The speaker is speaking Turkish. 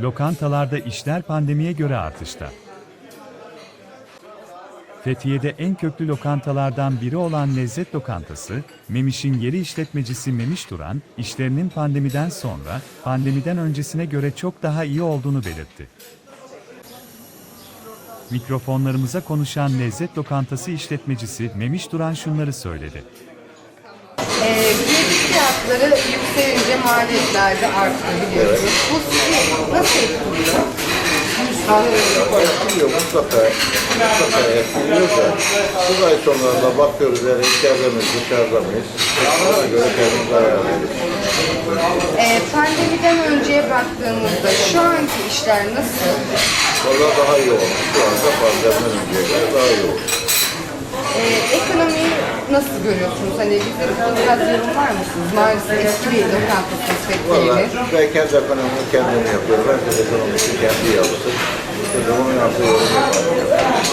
Lokantalarda işler pandemiye göre artışta. Fethiye'de en köklü lokantalardan biri olan Lezzet Lokantası, Memiş'in yeri işletmecisi Memiş Duran, işlerinin pandemiden sonra, pandemiden öncesine göre çok daha iyi olduğunu belirtti. Mikrofonlarımıza konuşan Lezzet Lokantası işletmecisi Memiş Duran şunları söyledi. Ee, fiyatları yükselince maliyetler de arttı biliyorsunuz. Bu sizi? Etkiliyor mutlaka. Mutlaka etkiliyor da bu ay sonlarında bakıyoruz yani içeride miyiz, dışarıda mıyız? Ona göre kendimizi ayarlıyoruz. Ee, pandemiden önceye baktığımızda şu anki işler nasıl? Valla daha iyi olmuş. Şu anda pandemiden önceye göre daha iyi olmuş. Nasıl görüyorsunuz? Hani konuda biraz yorum var mısınız? Maalesef etkili lokantasınız Valla Fethiye'nin. ben kendi ekonomimi kendim yapıyorum. Herkes ekonomisini kendi yapsın. İşte de onun yaptığı.